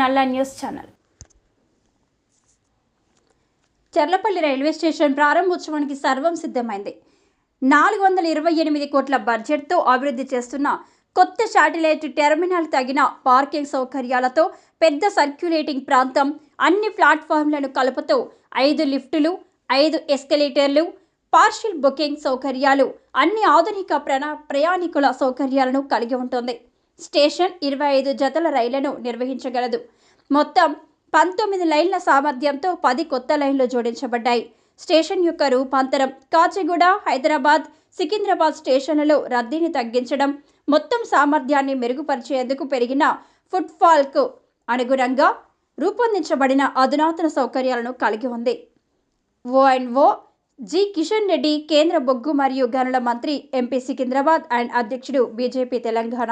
నల్ల news channel. Charlapalli railway station ప్రారంభోత్సవానికి సర్వం సిద్ధమైంది. నాలుగు వందల ఇరవై ఎనిమిది కోట్ల బడ్జెట్తో అభివృద్ధి చేస్తున్న కొత్త శాటిలైట్ టెర్మినల్ తగిన పార్కింగ్ సౌకర్యాలతో పెద్ద సర్క్యులేటింగ్ ప్రాంతం అన్ని ప్లాట్ఫామ్లను కలుపుతూ ఐదు లిఫ్టులు ఐదు ఎస్కలేటర్లు పార్షియల్ బుకింగ్ సౌకర్యాలు అన్ని ఆధునిక ప్రణ ప్రయాణికుల సౌకర్యాలను కలిగి ఉంటుంది. స్టేషన్ ఇరవై ఐదు జతల రైళ్ళను నిర్వహించగలదు. మొత్తం పంతొమ్మిది లైన్ల సామర్థ్యంతో పది కొత్త లైన్లు జోడించబడ్డాయి. స్టేషన్ యొక్క రూపాంతరం కాచిగూడ హైదరాబాద్ సికింద్రాబాద్ స్టేషన్లలో రద్దీని తగ్గించడం మొత్తం సామర్థ్యాన్ని మెరుగుపరిచేందుకు పెరిగిన ఫుట్ఫాల్కు అనుగుణంగా రూపొందించబడిన అధునాతన సౌకర్యాలను కలిగి ఉంది. ఓ అండ్ ఓ జి. కిషన్ రెడ్డి కేంద్ర బొగ్గు మరియు గనుల మంత్రి ఎంపీ సికింద్రాబాద్ అండ్ అధ్యక్షుడు బీజేపీ తెలంగాణ.